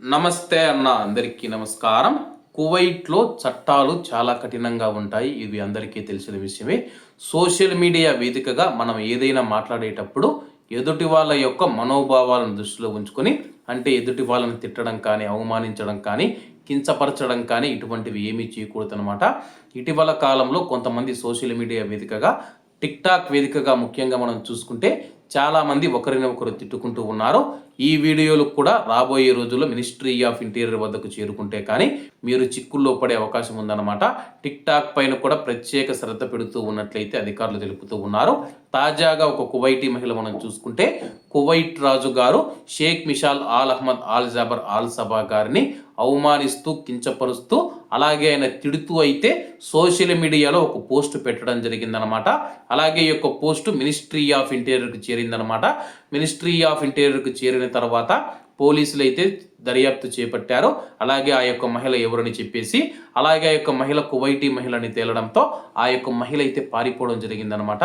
నమస్తే అన్న అందరికీ నమస్కారం. కువైట్లో చట్టాలు చాలా కఠినంగా ఉంటాయి. ఇవి అందరికీ తెలిసిన విషయమే. సోషల్ మీడియా వేదికగా మనం ఏదైనా మాట్లాడేటప్పుడు ఎదుటి వాళ్ళ యొక్క మనోభావాలను దృష్టిలో ఉంచుకొని అంటే ఎదుటి వాళ్ళని తిట్టడం కానీ అవమానించడం కానీ కించపరచడం కానీ ఇటువంటివి ఏమీ చేయకూడదనమాట ఇటీవల కాలంలో కొంతమంది సోషల్ మీడియా వేదికగా టిక్ టాక్ వేదికగా ముఖ్యంగా మనం చూసుకుంటే చాలామంది ఒకరిని ఒకరు తిట్టుకుంటూ ఉన్నారు. ఈ వీడియోలు కూడా రాబోయే రోజుల్లో మినిస్ట్రీ ఆఫ్ ఇంటీరియర్ వద్దకు చేరుకుంటే కానీ మీరు చిక్కుల్లో పడే అవకాశం ఉందన్నమాట. టిక్ టాక్ పైన కూడా ప్రత్యేక శ్రద్ధ పెడుతూ ఉన్నట్లయితే అధికారులు తెలుపుతూ ఉన్నారు. తాజాగా ఒక కువైటీ మహిళ మనం చూసుకుంటే కువైట్ రాజు గారు Sheikh Mishal Al Ahmad Al Jaber Al Sabah గారిని అవమానిస్తూ కించపరుస్తూ అలాగే ఆయన తిడుతూ అయితే సోషల్ మీడియాలో ఒక పోస్ట్ పెట్టడం జరిగిందనమాట అలాగే ఈ యొక్క పోస్ట్ మినిస్ట్రీ ఆఫ్ ఇంటీరియర్కి చేరిందనమాట మినిస్ట్రీ ఆఫ్ ఇంటీరియర్కి చేరిన తర్వాత పోలీసులు అయితే దర్యాప్తు చేపట్టారు అలాగే ఆ యొక్క మహిళ ఎవరని చెప్పేసి అలాగే ఆ యొక్క మహిళ కువైటీ మహిళని తేలడంతో ఆ యొక్క మహిళ అయితే పారిపోవడం జరిగిందనమాట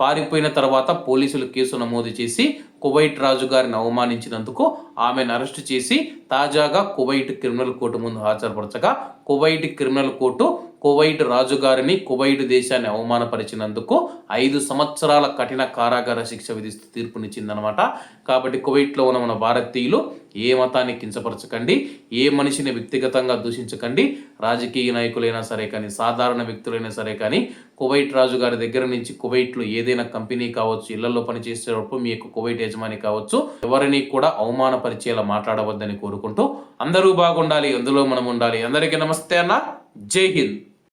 పారిపోయిన తర్వాత పోలీసులు కేసు నమోదు చేసి కువైట్ రాజు గారిని అవమానించినందుకు ఆమెను అరెస్టు చేసి తాజాగా కువైట్ క్రిమినల్ కోర్టు ముందు హాజరుపరచగా కువైట్ క్రిమినల్ కోర్టు కువైట్ రాజుగారిని కువైట్ దేశాన్ని అవమానపరిచినందుకు ఐదు సంవత్సరాల కఠిన కారాగార శిక్ష విధిస్తూ తీర్పునిచ్చిందనమాట కాబట్టి కువైట్లో ఉన్న మన భారతీయులు ఏ మతాన్ని కించపరచకండి ఏ మనిషిని వ్యక్తిగతంగా దూషించకండి రాజకీయ నాయకులైనా సరే కానీ సాధారణ వ్యక్తులైనా సరే కానీ కువైట్ రాజు గారి దగ్గర నుంచి కువైట్లో ఏదైనా కంపెనీ కావచ్చు ఇళ్ళలో పనిచేసేటప్పుడు మీ యొక్క కువైట్ యజమాని కావచ్చు ఎవరిని కూడా అవమానపరిచేలా మాట్లాడవద్దని కోరుకుంటూ అందరూ బాగుండాలి అందులో మనం ఉండాలి. అందరికీ నమస్తే అన్న. జై హింద్.